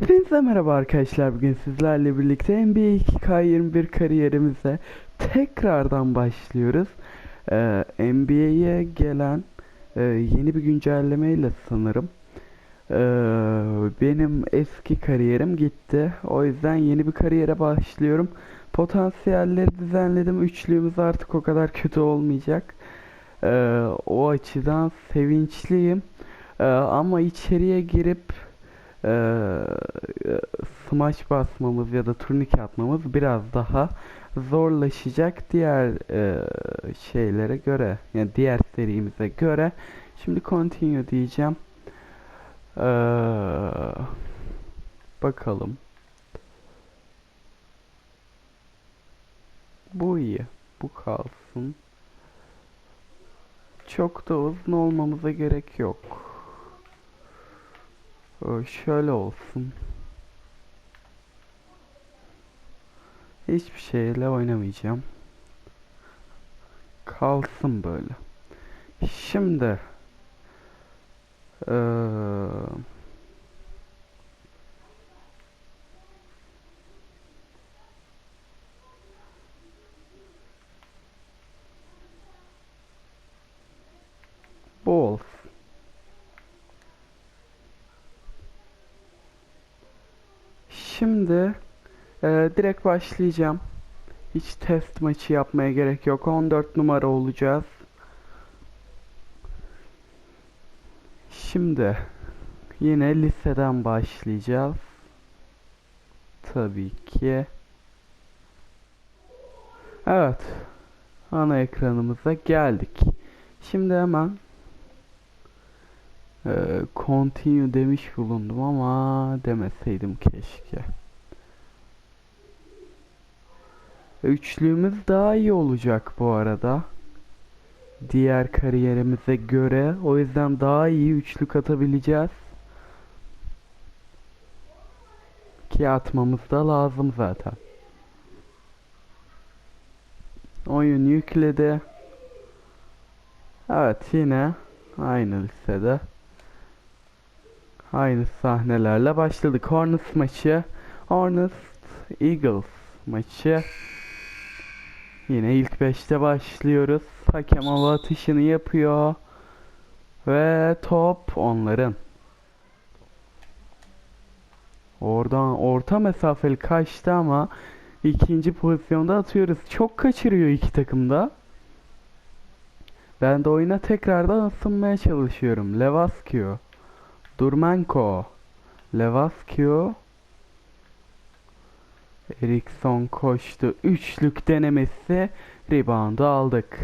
Hepinize merhaba arkadaşlar. Bugün sizlerle birlikte NBA 2K21 kariyerimize tekrardan başlıyoruz. Ee, NBA'ye gelen e, yeni bir güncellemeyle sanırım ee, benim eski kariyerim gitti. O yüzden yeni bir kariyere başlıyorum. Potansiyelleri düzenledim. Üçlüğümüz artık o kadar kötü olmayacak. Ee, o açıdan sevinçliyim. Ee, ama içeriye girip eee, smaç basmamız ya da turnike atmamız biraz daha zorlaşacak diğer eee, şeylere göre yani diğer serimize göre. Şimdi continue diyeceğim. Eee, bakalım. Bu iyi. Bu kalsın. Çok da uzun olmamıza gerek yok. Ee, Şöyle olsun. Hiçbir şeyle oynamayacağım. Kalsın böyle. Şimdi eee, bu olsun. Şimdi eee, direkt başlayacağım. Hiç test maçı yapmaya gerek yok. 14 numara olacağız. Şimdi yine liseden başlayacağız. Tabii ki. Evet. Ana ekranımıza geldik. Şimdi hemen eee, continue demiş bulundum ama demeseydim keşke. Üçlüğümüz daha iyi olacak bu arada. Diğer kariyerimize göre. O yüzden daha iyi üçlük atabileceğiz. Ki atmamız da lazım zaten. Oyun yükledi. Evet yine aynı listede. Aynı sahnelerle başladık. Hornets maçı. Hornets Eagles maçı. Yine ilk 5'te başlıyoruz. Hakem hava atışını yapıyor. Ve top onların. Oradan orta mesafeli kaçtı ama ikinci pozisyonda atıyoruz. Çok kaçırıyor iki takımda. Ben de oyuna tekrardan ısınmaya çalışıyorum. Levaskio. Durmenko. Levaskio. Erikson koştu. Üçlük denemesi. Rebound'u aldık.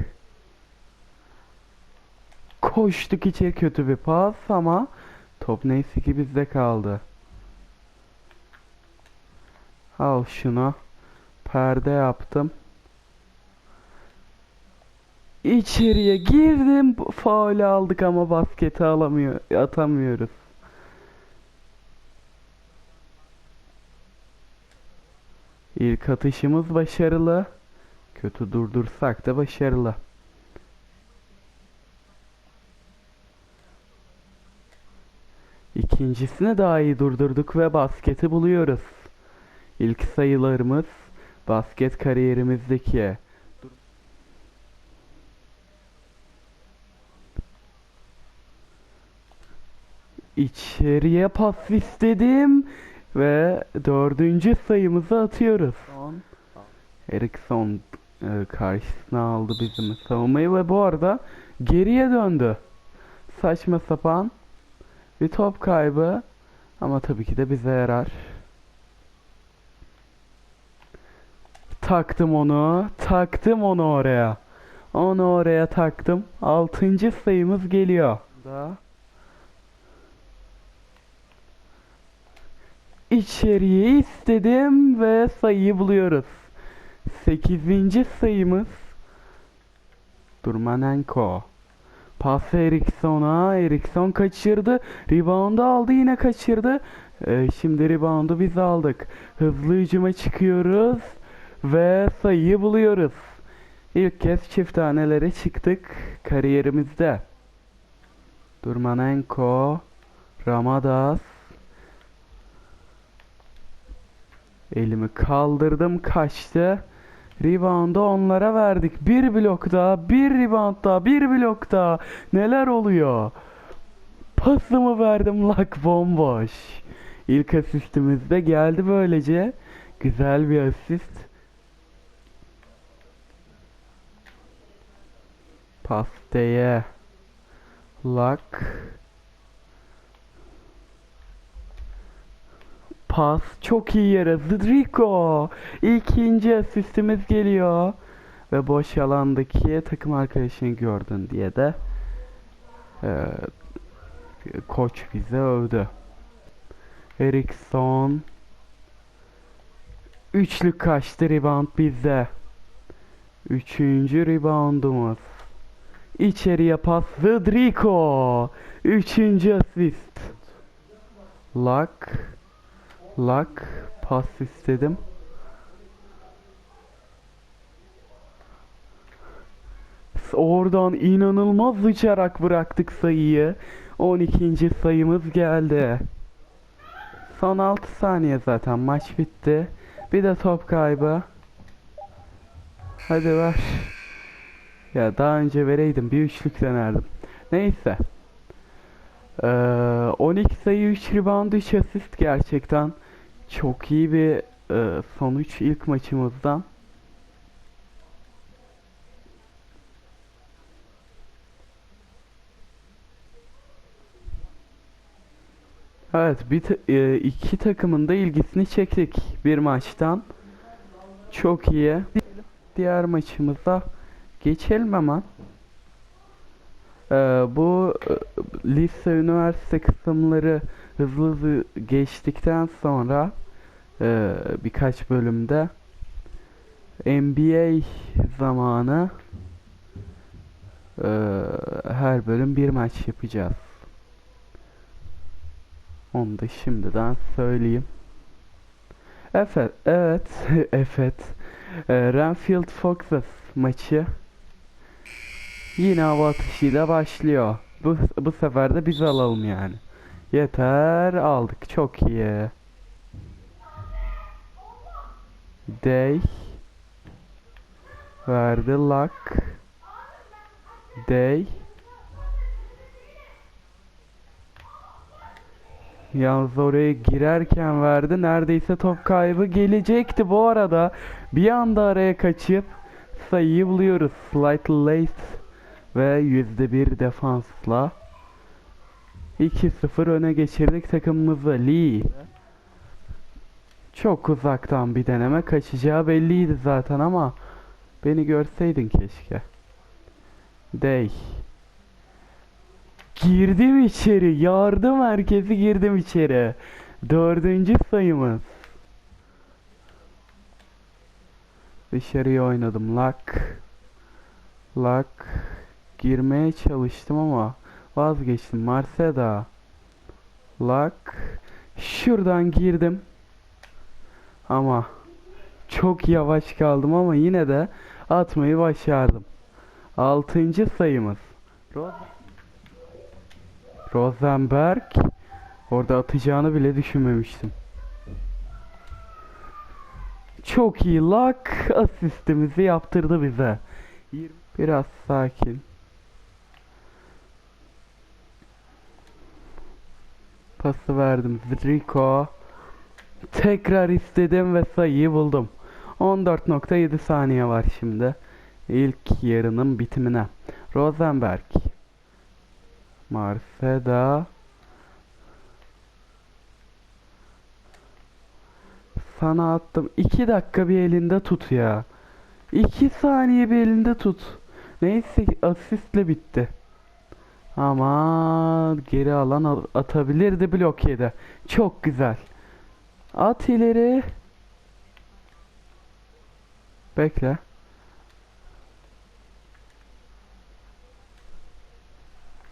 Koştuk içeri kötü bir pas ama top neyse ki bizde kaldı. Al şunu. Perde yaptım. İçeriye girdim. Faul aldık ama basketi alamıyor, atamıyoruz. İlk atışımız başarılı. Kötü durdursak da başarılı. İkincisini daha iyi durdurduk ve basketi buluyoruz. İlk sayılarımız basket kariyerimizdeki. İçeriye pas istedim ve dördüncü sayımızı atıyoruz. Erikson e, karşısına aldı bizim savunmayı ve bu arada geriye döndü. Saçma sapan bir top kaybı ama tabii ki de bize yarar. Taktım onu, taktım onu oraya. Onu oraya taktım. Altıncı sayımız geliyor. Da. İçeriye istedim ve sayıyı buluyoruz. 8. sayımız Durmanenko. Pas Eriksson'a. Erikson kaçırdı. Rebound'u aldı yine kaçırdı. Ee, şimdi rebound'u biz aldık. Hızlı hücuma çıkıyoruz. Ve sayıyı buluyoruz. İlk kez çift tanelere çıktık kariyerimizde. Durmanenko. Ramadas. Elimi kaldırdım kaçtı. Rebound'u onlara verdik. Bir blok daha, bir rebound daha, bir blok daha. Neler oluyor? Pasımı verdim lak bomboş. İlk asistimiz de geldi böylece. Güzel bir asist. Pasteye. Lak. Pas çok iyi yere. Zidriko. İkinci asistimiz geliyor. Ve boş alandaki takım arkadaşını gördün diye de eee, koç bize övdü. Erikson. Üçlük kaçtı rebound bizde. Üçüncü reboundumuz. İçeriye pas Zidriko. Üçüncü asist. Luck. Luck. Pas istedim. Oradan inanılmaz uçarak bıraktık sayıyı. 12. sayımız geldi. Son 6 saniye zaten maç bitti. Bir de top kaybı. Hadi ver. Ya daha önce vereydim bir üçlük denerdim. Neyse. Ee, 12 sayı 3 rebound 3 asist gerçekten çok iyi bir e, sonuç ilk maçımızdan. Evet, bir ta- e, iki takımın da ilgisini çektik bir maçtan. Çok iyi. Diğer maçımıza geçelim hemen. Ee, bu e, lise üniversite kısımları hızlı hızlı geçtikten sonra e, birkaç bölümde NBA zamanı e, her bölüm bir maç yapacağız. Onu da şimdiden söyleyeyim. Evet, evet, evet. Ee, Renfield Foxes maçı yine hava atışıyla başlıyor. Bu, bu sefer de biz alalım yani. Yeter, aldık. Çok iyi. Day verdi luck. Day Yalnız oraya girerken verdi. Neredeyse top kaybı gelecekti bu arada. Bir anda araya kaçıp sayıyı buluyoruz. Slightly late ve %1 defansla 2-0 öne geçirdik takımımızı. Lee çok uzaktan bir deneme kaçacağı belliydi zaten ama beni görseydin keşke. Day Girdim içeri. Yardım merkezi girdim içeri. Dördüncü sayımız. Dışarıya oynadım. Luck. Luck. Girmeye çalıştım ama vazgeçtim. Marseda. Luck. Şuradan girdim. Ama çok yavaş kaldım ama yine de atmayı başardım. Altıncı sayımız. Rosenberg orada atacağını bile düşünmemiştim. Çok iyi luck asistimizi yaptırdı bize. Biraz sakin. Pası verdim Rico. Tekrar istedim ve sayıyı buldum. 14.7 saniye var şimdi. İlk yarının bitimine. Rosenberg. Marseda Sana attım. 2 dakika bir elinde tut ya. 2 saniye bir elinde tut. Neyse asistle bitti. Ama geri alan al- atabilirdi blok yedi. Çok güzel. At ileri. Bekle.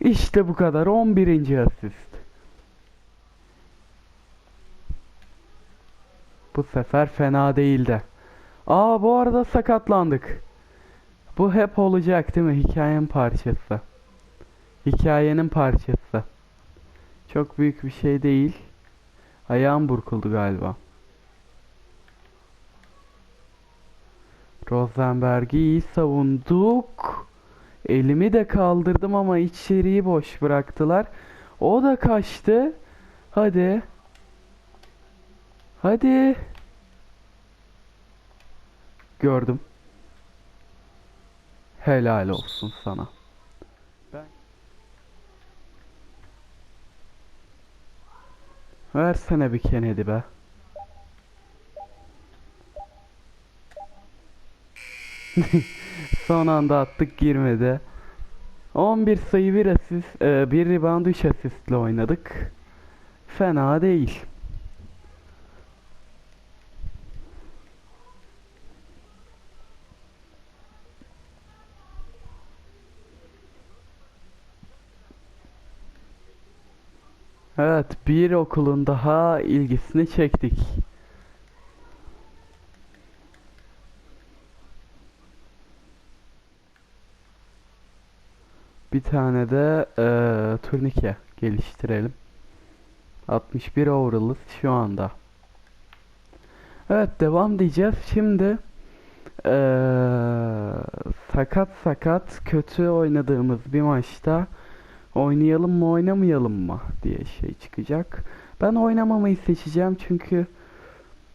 İşte bu kadar. 11. asist. Bu sefer fena değildi. Aa bu arada sakatlandık. Bu hep olacak değil mi? Hikayenin parçası. Hikayenin parçası. Çok büyük bir şey değil. Ayağım burkuldu galiba. Rosenberg'i iyi savunduk. Elimi de kaldırdım ama içeriği boş bıraktılar. O da kaçtı. Hadi. Hadi. Gördüm. Helal olsun sana. Versene bir Kennedy be. Son anda attık girmedi. 11 sayı bir asist, e, bir rebound 3 asistle oynadık. Fena değil. Evet, bir okulun daha ilgisini çektik. Bir tane de eee, turnike geliştirelim. 61 overall'ız şu anda. Evet devam diyeceğiz. Şimdi eee, sakat sakat kötü oynadığımız bir maçta oynayalım mı oynamayalım mı diye şey çıkacak. Ben oynamamayı seçeceğim çünkü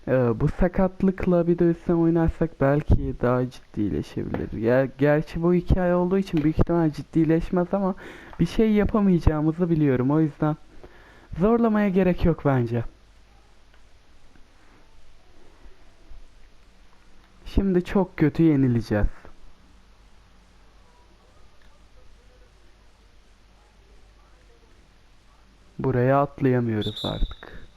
eee, bu sakatlıkla bir de üstüne oynarsak belki daha ciddileşebilir. Ya, gerçi bu hikaye olduğu için büyük ihtimal ciddileşmez ama bir şey yapamayacağımızı biliyorum. O yüzden zorlamaya gerek yok bence. Şimdi çok kötü yenileceğiz. Buraya atlayamıyoruz artık.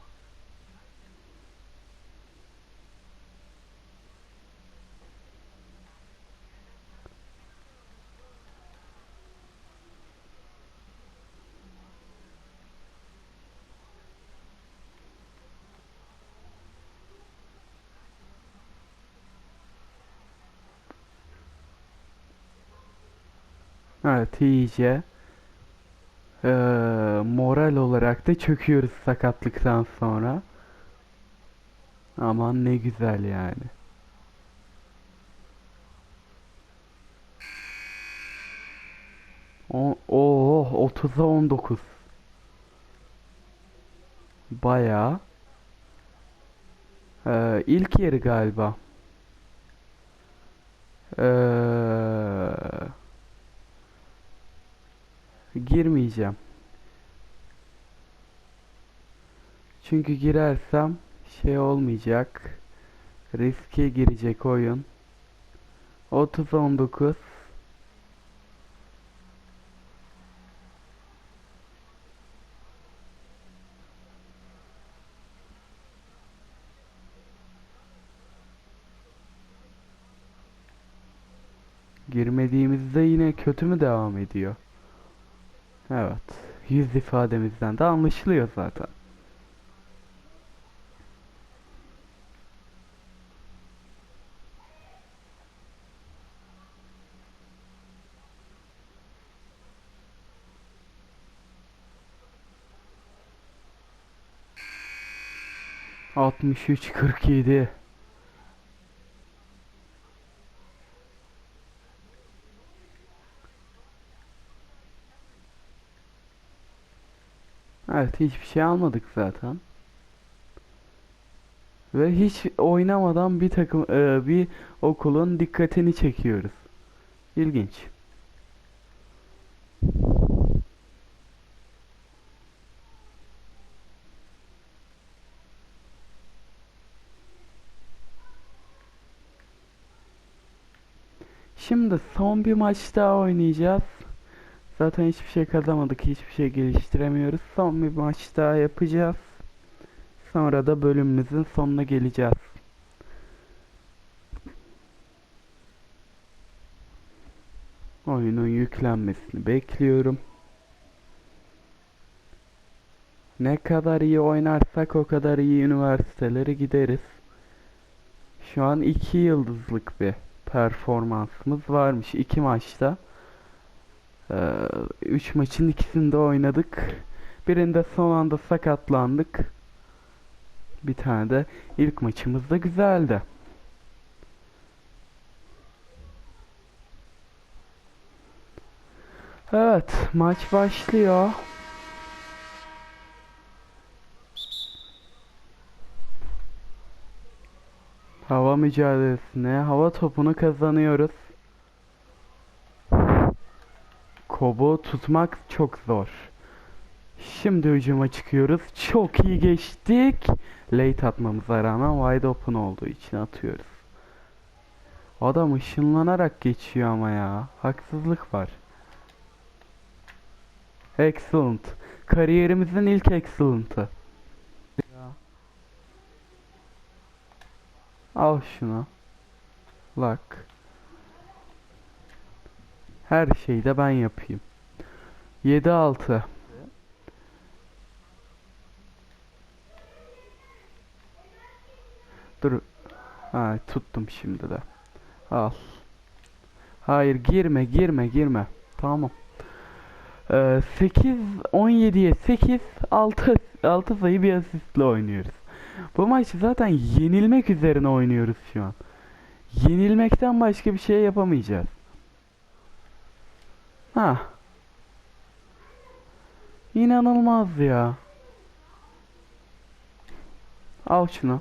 Evet iyice eee, moral olarak da çöküyoruz sakatlıktan sonra. Aman ne güzel yani. O, oh 30'a 19. Bayağı. Eee ilk yeri galiba. Eee girmeyeceğim. Çünkü girersem şey olmayacak. Riske girecek oyun. 30-19. Girmediğimizde yine kötü mü devam ediyor? Evet. Yüz ifademizden de anlaşılıyor zaten. Altmış üç kırk yedi. Evet hiçbir şey almadık zaten. Ve hiç oynamadan bir takım e, bir okulun dikkatini çekiyoruz. İlginç. Şimdi son bir maç daha oynayacağız. Zaten hiçbir şey kazanmadık, hiçbir şey geliştiremiyoruz. Son bir maç daha yapacağız. Sonra da bölümümüzün sonuna geleceğiz. Oyunun yüklenmesini bekliyorum. Ne kadar iyi oynarsak o kadar iyi üniversitelere gideriz. Şu an 2 yıldızlık bir performansımız varmış iki maçta. Ee, 3 maçın ikisinde oynadık. Birinde son anda sakatlandık. Bir tane de ilk maçımız da güzeldi. Evet, maç başlıyor. Hava mücadelesine hava topunu kazanıyoruz. Kobu tutmak çok zor. Şimdi hücuma çıkıyoruz. Çok iyi geçtik. Late atmamıza rağmen wide open olduğu için atıyoruz. Adam ışınlanarak geçiyor ama ya. Haksızlık var. Excellent. Kariyerimizin ilk excellent'ı. Al şunu. Lock. Her şeyi de ben yapayım. 7-6. Dur. Ha tuttum şimdi de. Al. Hayır girme girme girme. Tamam. Ee, 8 17'ye 8 6 6 sayı bir asistle oynuyoruz. Bu maçı zaten yenilmek üzerine oynuyoruz şu an. Yenilmekten başka bir şey yapamayacağız. Ha. İnanılmaz ya. Al şunu.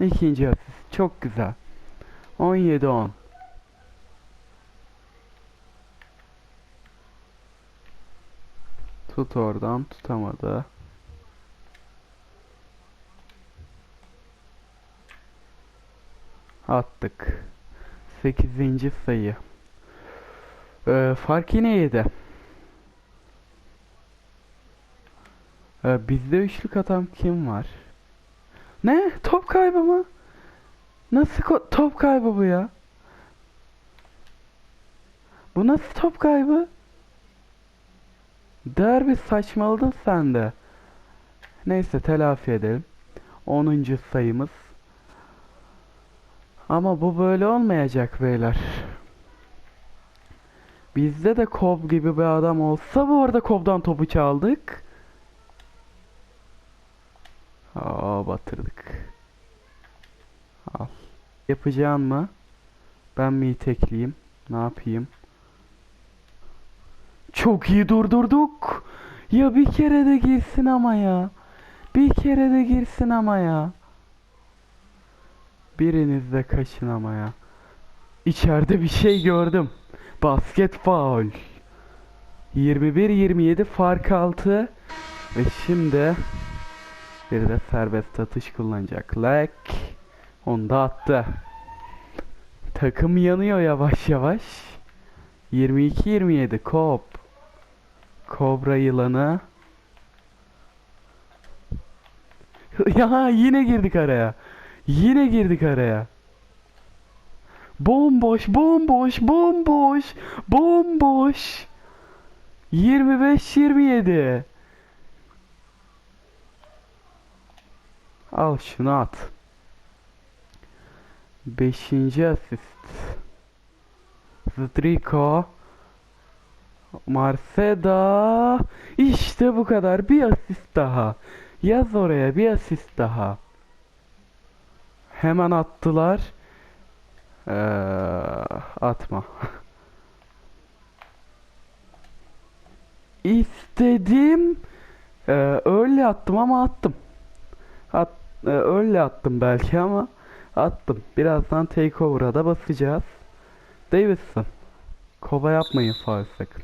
İkinci asist. Çok güzel. 17-10. Tut oradan tutamadı. Attık. 8. sayı. Ee, fark yine 7. Ee, bizde üçlük atan kim var? Ne? Top kaybı mı? Nasıl top kaybı bu ya? Bu nasıl top kaybı? Derbi saçmaladın sen de. Neyse telafi edelim. 10. sayımız. Ama bu böyle olmayacak beyler. Bizde de Kob gibi bir adam olsa bu arada Kob'dan topu çaldık. Aa batırdık. Al. Yapacağın mı? Ben mi itekleyeyim? Ne yapayım? Çok iyi durdurduk. Ya bir kere de girsin ama ya. Bir kere de girsin ama ya. Biriniz de kaçın ama ya. İçeride bir şey gördüm. Basket faul. 21-27 fark altı. Ve şimdi bir de serbest atış kullanacak. Lek. Onu da attı. Takım yanıyor yavaş yavaş. 22-27 Kop. Kobra yılanı. ya yine girdik araya. Yine girdik araya. Bomboş, bomboş, bomboş, bomboş. 25-27. Al şunu at. Beşinci asist. Zdriko. Marseda. İşte bu kadar. Bir asist daha. Yaz oraya bir asist daha. Hemen attılar. Ee, atma. İstedim. Ee, öyle attım ama attım. At, e, öyle attım belki ama attım. Birazdan takeover'a da basacağız. Davidson. Kova yapmayın faul sakın.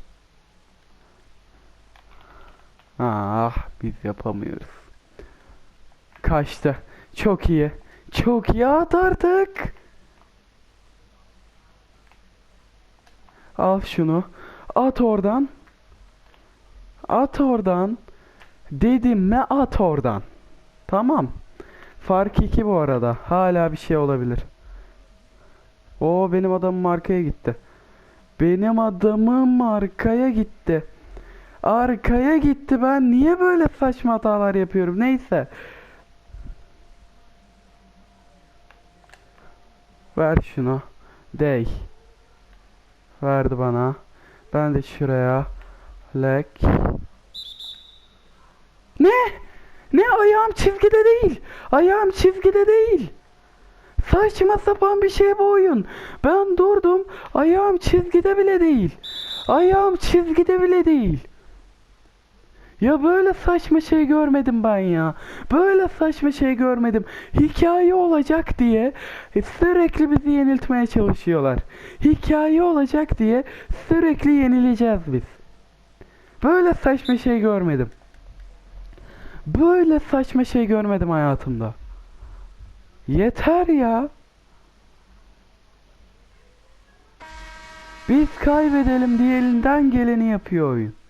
Ah biz yapamıyoruz. Kaçtı. Çok iyi. Çok iyi at Al şunu. At oradan. At oradan. Dedim mi at oradan. Tamam. Fark 2 bu arada. Hala bir şey olabilir. O benim adamım arkaya gitti. Benim adamım arkaya gitti. Arkaya gitti. Ben niye böyle saçma hatalar yapıyorum? Neyse. Ver şunu. Dey. Verdi bana. Ben de şuraya. Lek. Ne? Ne ayağım çizgide değil. Ayağım çizgide değil. Saçma sapan bir şey bu oyun. Ben durdum. Ayağım çizgide bile değil. Ayağım çizgide bile değil. Ya böyle saçma şey görmedim ben ya. Böyle saçma şey görmedim. Hikaye olacak diye sürekli bizi yeniltmeye çalışıyorlar. Hikaye olacak diye sürekli yenileceğiz biz. Böyle saçma şey görmedim. Böyle saçma şey görmedim hayatımda. Yeter ya. Biz kaybedelim diye elinden geleni yapıyor oyun.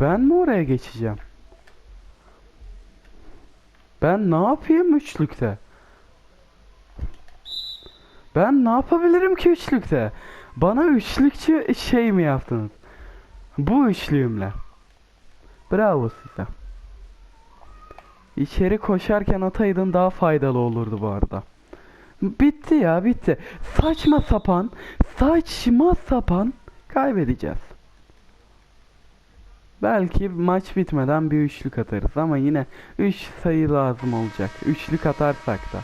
Ben mi oraya geçeceğim? Ben ne yapayım üçlükte? Ben ne yapabilirim ki üçlükte? Bana üçlükçü şey mi yaptınız? Bu üçlüğümle. Bravo size. İçeri koşarken ataydın daha faydalı olurdu bu arada. Bitti ya bitti. Saçma sapan, saçma sapan kaybedeceğiz. Belki maç bitmeden bir üçlük atarız ama yine 3 sayı lazım olacak. Üçlük atarsak da.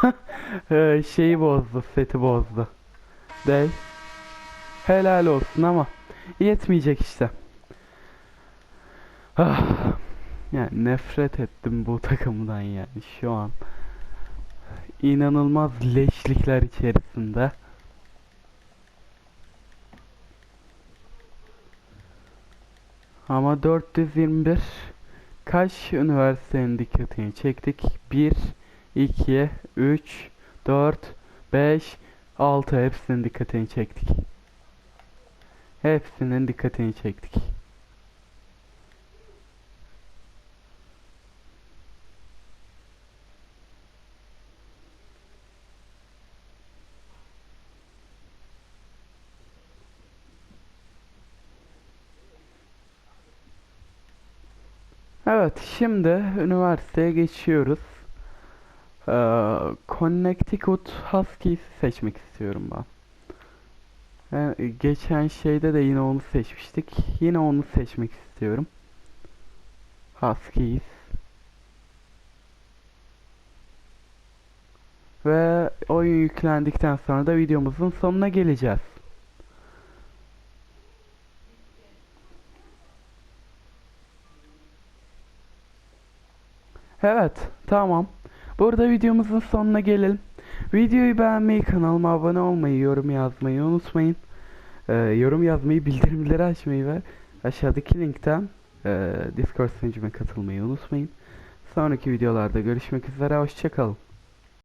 Ee, şeyi bozdu, seti bozdu. Değil. Helal olsun ama yetmeyecek işte. Ah. Yani nefret ettim bu takımdan yani şu an. İnanılmaz leşlikler içerisinde. Ama 421 kaç üniversitenin dikkatini çektik? 1, 2, 3, 4, 5, 6 hepsinin dikkatini çektik. Hepsinin dikkatini çektik. Evet, şimdi üniversiteye geçiyoruz. Ee, Connecticut Huskies seçmek istiyorum ben. Ee, geçen şeyde de yine onu seçmiştik. Yine onu seçmek istiyorum. Huskies. Ve oyun yüklendikten sonra da videomuzun sonuna geleceğiz. Evet, tamam. Burada videomuzun sonuna gelelim. Videoyu beğenmeyi, kanalıma abone olmayı, yorum yazmayı unutmayın. Ee, yorum yazmayı, bildirimleri açmayı ve aşağıdaki linkten e, Discord sunucuma katılmayı unutmayın. Sonraki videolarda görüşmek üzere, hoşçakalın.